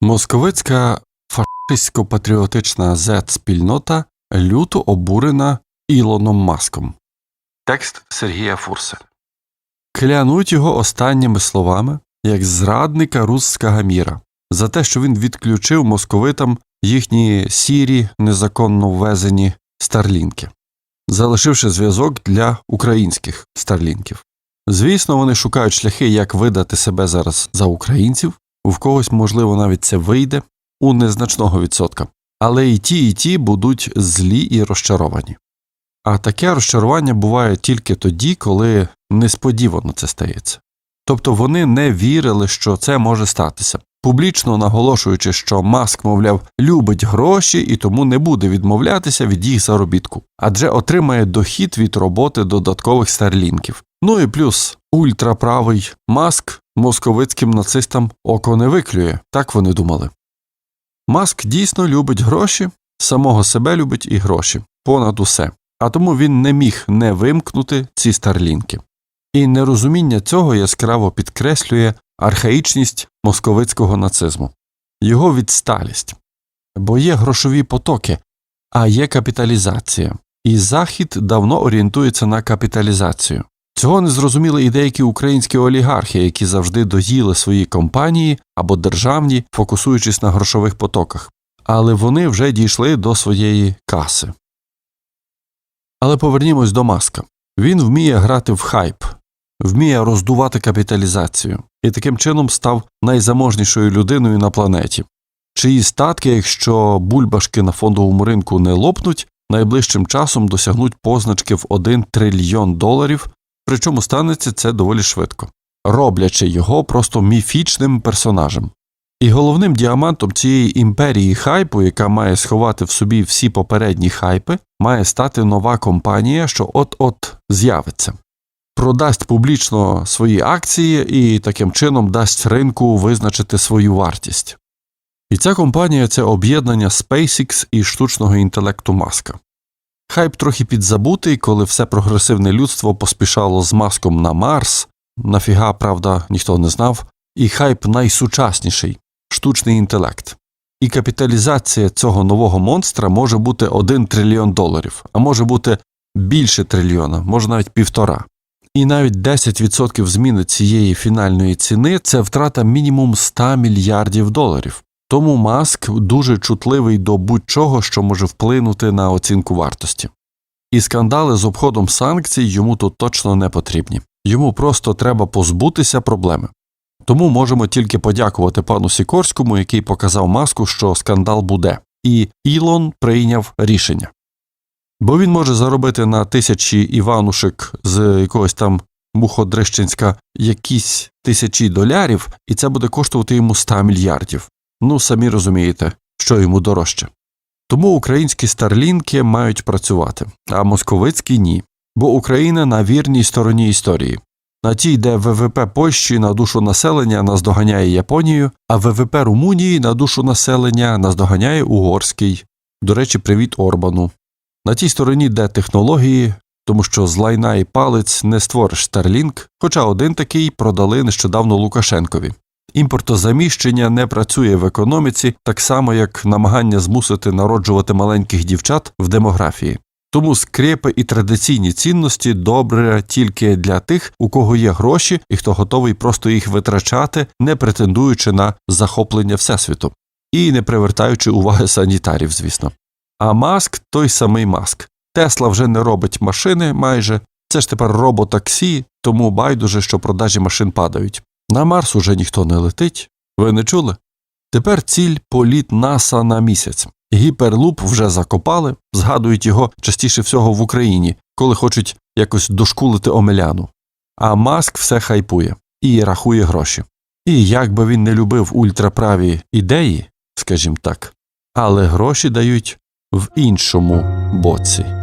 Московицька фашистсько-патріотична Z-спільнота люто обурена Ілоном Маском. Текст Сергія Фурса. Клянуть його останніми словами як зрадника русского міра за те, що він відключив московитам їхні сірі, незаконно ввезені старлінки, залишивши зв'язок для українських старлінків. Звісно, вони шукають шляхи, як видати себе зараз за українців, в когось, можливо, навіть це вийде у незначного відсотка, але і ті, і ті будуть злі і розчаровані. А таке розчарування буває тільки тоді, коли несподівано це стається. Тобто вони не вірили, що це може статися, публічно наголошуючи, що Маск, мовляв, любить гроші і тому не буде відмовлятися від їх заробітку, адже отримає дохід від роботи додаткових старлінків. Ну і плюс ультраправий Маск московицьким нацистам око не виклює, так вони думали. Маск дійсно любить гроші, самого себе любить і гроші, понад усе, а тому він не міг не вимкнути ці старлінки. І нерозуміння цього яскраво підкреслює архаїчність московицького нацизму, його відсталість. Бо є грошові потоки, а є капіталізація, і Захід давно орієнтується на капіталізацію. Цього не зрозуміли і деякі українські олігархи, які завжди доїли свої компанії або державні, фокусуючись на грошових потоках, але вони вже дійшли до своєї каси. Але повернімось до маска він вміє грати в хайп, вміє роздувати капіталізацію і таким чином став найзаможнішою людиною на планеті. Чиї статки, якщо бульбашки на фондовому ринку не лопнуть, найближчим часом досягнуть позначки в 1 трильйон доларів, причому станеться це доволі швидко, роблячи його просто міфічним персонажем. І головним діамантом цієї імперії хайпу, яка має сховати в собі всі попередні хайпи, має стати нова компанія, що от-от з'явиться, продасть публічно свої акції і таким чином дасть ринку визначити свою вартість. І ця компанія це об'єднання SpaceX і штучного інтелекту Маска. Хайп трохи підзабутий, коли все прогресивне людство поспішало з маском на Марс, нафіга, правда, ніхто не знав, і хайп найсучасніший штучний інтелект. І капіталізація цього нового монстра може бути 1 трильйон доларів, а може бути більше трильйона, може навіть півтора. І навіть 10% зміни цієї фінальної ціни це втрата мінімум 100 мільярдів доларів. Тому маск дуже чутливий до будь-чого, що може вплинути на оцінку вартості. І скандали з обходом санкцій йому тут точно не потрібні. Йому просто треба позбутися проблеми. Тому можемо тільки подякувати пану Сікорському, який показав маску, що скандал буде, і Ілон прийняв рішення. Бо він може заробити на тисячі Іванушек з якогось там Муходрищенська якісь тисячі долярів, і це буде коштувати йому 100 мільярдів. Ну, самі розумієте, що йому дорожче. Тому українські старлінки мають працювати, а московицькі ні. Бо Україна на вірній стороні історії. На тій, де ВВП Польщі на душу населення наздоганяє Японію, а ВВП Румунії на душу населення наздоганяє Угорський. До речі, привіт Орбану. На тій стороні, де технології, тому що з лайна і палець не створиш Starlink, хоча один такий продали нещодавно Лукашенкові. Імпортозаміщення не працює в економіці, так само як намагання змусити народжувати маленьких дівчат в демографії. Тому скрепи і традиційні цінності добре тільки для тих, у кого є гроші і хто готовий просто їх витрачати, не претендуючи на захоплення всесвіту, і не привертаючи уваги санітарів, звісно. А маск той самий маск. Тесла вже не робить машини майже, це ж тепер роботаксі, тому байдуже, що продажі машин падають. На Марс уже ніхто не летить. Ви не чули? Тепер ціль політ НАСА на місяць. Гіперлуп вже закопали, згадують його частіше всього в Україні, коли хочуть якось дошкулити омеляну. А маск все хайпує і рахує гроші. І як би він не любив ультраправі ідеї, скажімо так, але гроші дають в іншому боці.